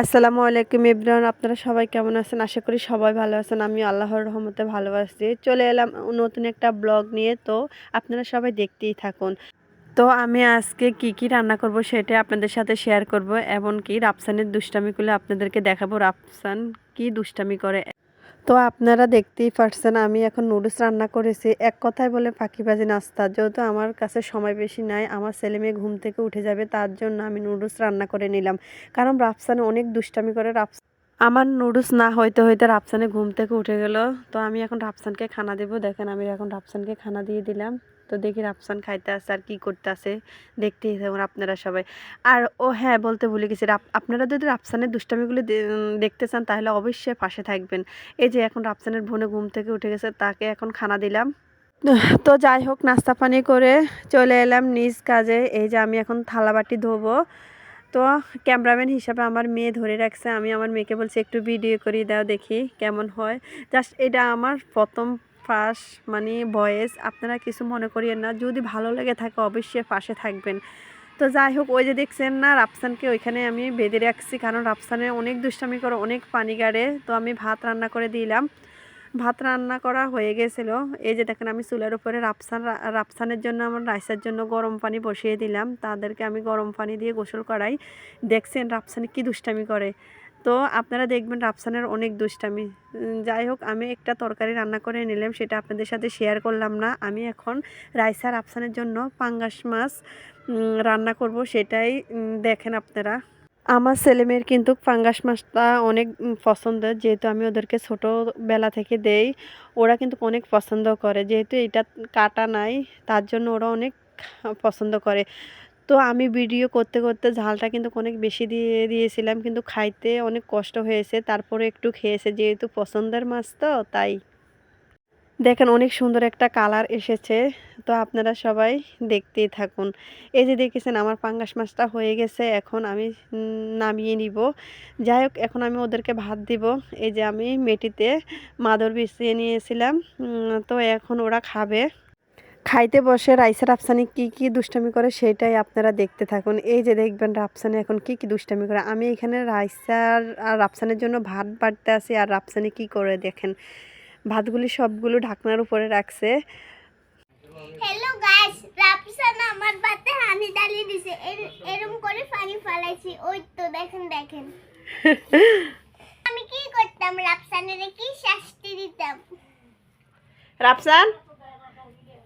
আসসালামু আলাইকুম ইব্রান, আপনারা সবাই কেমন আছেন? আশা করি সবাই ভালো আছেন। আমি আল্লাহর রহমতে ভালো আছি। চলে এলাম নতুন একটা ব্লগ নিয়ে, তো আপনারা সবাই দেখতেই থাকুন। তো আমি আজকে কি কি রান্না করব সেটা আপনাদের সাথে শেয়ার করব, এমনকি রাফসানের দুষ্টামিগুলো আপনাদেরকে দেখাবো। রাফসান কি দুষ্টামি করে? তো আপনারা দেখতেই পারছেন, আমি এখন নুডলস রান্না করেছি। এক কথায় বলে ফাঁকিবাজি নাস্তা। যেহেতু আমার কাছে সময় বেশি নাই, আমার ছেলে মেয়ে ঘুম থেকে উঠে যাবে, তার জন্য আমি নুডলস রান্না করে নিলাম। কারণ রাফসানে অনেক দুষ্টামি করে রাফস আমার নুডলস না হইতে হইতে রাফসানে ঘুম থেকে উঠে গেল। তো আমি এখন রাফসানকে খানা দেবো। দেখেন, আমি এখন রাফসানকে খানা দিয়ে দিলাম। তো দেখি রাফসান খাইতে আসে আর কি করতে আসে। দেখতে থাকুন আপনারা সবাই। আর ও হ্যাঁ বলতে ভুলে গেছি। আপনারা যদি রাফসানের দুষ্টামিগুলো দেখতে চান, তাহলে অবশ্যই পাশে থাকবেন। এই যে এখন রাফসানের বোনে ঘুম থেকে উঠে গেছে, তাকে এখন খানা দিলাম। তো যাই হোক, নাস্তা পানি করে চলে এলাম নিজ কাজে। এই যে আমি এখন থালা বাটি ধোবো। তো ক্যামেরাম্যান হিসাবে আমার মেয়ে ধরে রাখছে। আমি আমার মেয়েকে বলছি, একটু ভিডিও করে দাও দেখি কেমন হয়। জাস্ট এটা আমার প্রথম ফার্স্ট মানে ভয়েস আপনারা কিছু মনে করিয়েন না। যদি ভালো লেগে থাকে, অবশ্যই পাশে থাকবেন। তো যাই হোক, ওই যে দেখছেন না, রাফসানকে ওইখানে আমি বেঁধে রাখছি। কারণ রাফসানে অনেক দুষ্টামি করে, অনেক পানি গাড়ে। তো আমি ভাত রান্না করে দিলাম। ভাত রান্না করা হয়ে গেছিল। এই যে দেখেন আমি চুলের উপরে রাফসান রা- রাফসানের জন্য আমার রাইসের জন্য গরম পানি বসিয়ে দিলাম। তাদেরকে আমি গরম পানি দিয়ে গোসল করাই। দেখছেন রাফসানে কি দুষ্টামি করে। তো আপনারা দেখবেন রাফসানের অনেক দুষ্টামি। যাই হোক, আমি একটা তরকারি রান্না করে নিলাম, সেটা আপনাদের সাথে শেয়ার করলাম না। আমি এখন রাইসা রাফসানের জন্য পাঙ্গাস মাছ রান্না করব, সেটাই দেখেন আপনারা। আমার ছেলেমেয়ের কিন্তু পাঙ্গাস মাছটা অনেক উম, পছন্দ যেহেতু আমি ওদেরকে ছোটোবেলা থেকে দেই ওরা কিন্তু অনেক পছন্দ করে। যেহেতু এটা কাটা নাই তার জন্য ওরা অনেক পছন্দ করে। তো আমি ভিডিও করতে করতে ঝালটা কিন্তু অনেক বেশি দিয়ে দিয়েছিলাম। কিন্তু খাইতে অনেক কষ্ট হয়েছে তারপরে একটু খেয়েছে। যেহেতু পছন্দের মাছ তো তাই। দেখেন অনেক সুন্দর একটা কালার এসেছে। তো আপনারা সবাই দেখতেই থাকুন। এই যে দেখেছেন আমার পাঙ্গাস মাছটা হয়ে গেছে, এখন আমি নামিয়ে নিব। যাই হোক, এখন আমি ওদেরকে ভাত দিব। এই যে আমি মেটিতে মাদর বিছিয়ে নিয়েছিলাম তো এখন ওরা খাবে। খাইতে বসে রাইসা রাফসানি কি কি দুষ্টামি করে সেটাই আপনারা দেখতে থাকুন। এই যে দেখবেন রাফসানি এখন কি কি দুষ্টামি করে। আমি এখানে রাইসার আর রাফসানের জন্য ভাত বাড়তে আছি। আর রাফসানি কি করে দেখেন? ভাতগুলি সবগুলো ঢাকনার উপরে রাখছে। হ্যালো গাইস রাপসান আমার বাতে হানি ডালি দিছে। এর- এরম করে পানি ফালাইছি। ওই তো দেখেন দেখেন। আমি কি করতাম? রাপসানের কি শাস্তি দিতাম? রাফসান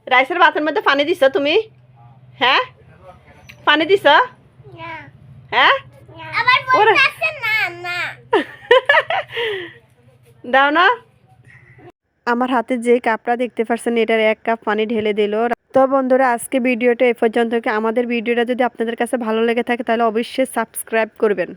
রাইসের ভাতের মধ্যে পানি দিছ তুমি? হ্যাঁ? পানি দিছ? হ্যাঁ? আবার। বলতে না না। দাও না। আমার হাতে যে কাপটা দেখতে পাচ্ছেন এটার এক কাপ পানি ঢেলে দিল। তো বন্ধুরা, আজকে ভিডিওটা এ পর্যন্ত আমাদের ভিডিওটা যদি আপনাদের কাছে ভালো লেগে থাকে, তাহলে অবশ্যই সাবস্ক্রাইব করবেন।